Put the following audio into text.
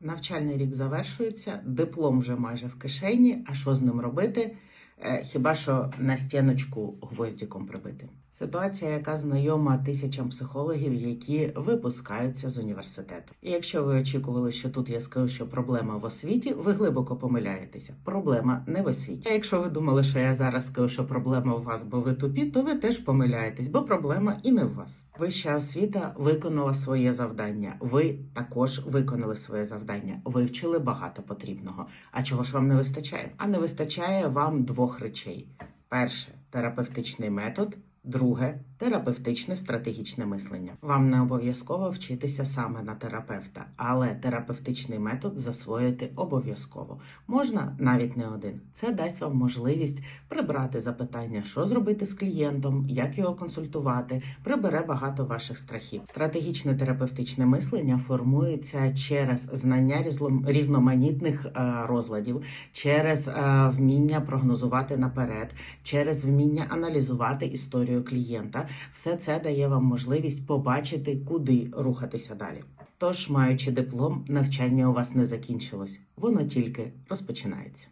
Навчальний рік завершується, диплом вже майже в кишені. А що з ним робити? Е, Хіба що на стіночку гвоздіком прибити? Ситуація, яка знайома тисячам психологів, які випускаються з університету. І якщо ви очікували, що тут я скажу, що проблема в освіті, ви глибоко помиляєтеся. Проблема не в освіті. А якщо ви думали, що я зараз скажу, що проблема у вас, бо ви тупі, то ви теж помиляєтесь, бо проблема і не в вас. Вища освіта виконала своє завдання. Ви також виконали своє завдання. Вивчили багато потрібного. А чого ж вам не вистачає? А не вистачає вам двох речей: перше терапевтичний метод. Друге терапевтичне стратегічне мислення. Вам не обов'язково вчитися саме на терапевта, але терапевтичний метод засвоїти обов'язково. Можна навіть не один. Це дасть вам можливість прибрати запитання, що зробити з клієнтом, як його консультувати, прибере багато ваших страхів. Стратегічне терапевтичне мислення формується через знання різноманітних е, розладів, через е, вміння прогнозувати наперед, через вміння аналізувати історію клієнта. Все це дає вам можливість побачити, куди рухатися далі. Тож, маючи диплом, навчання у вас не закінчилось, воно тільки розпочинається.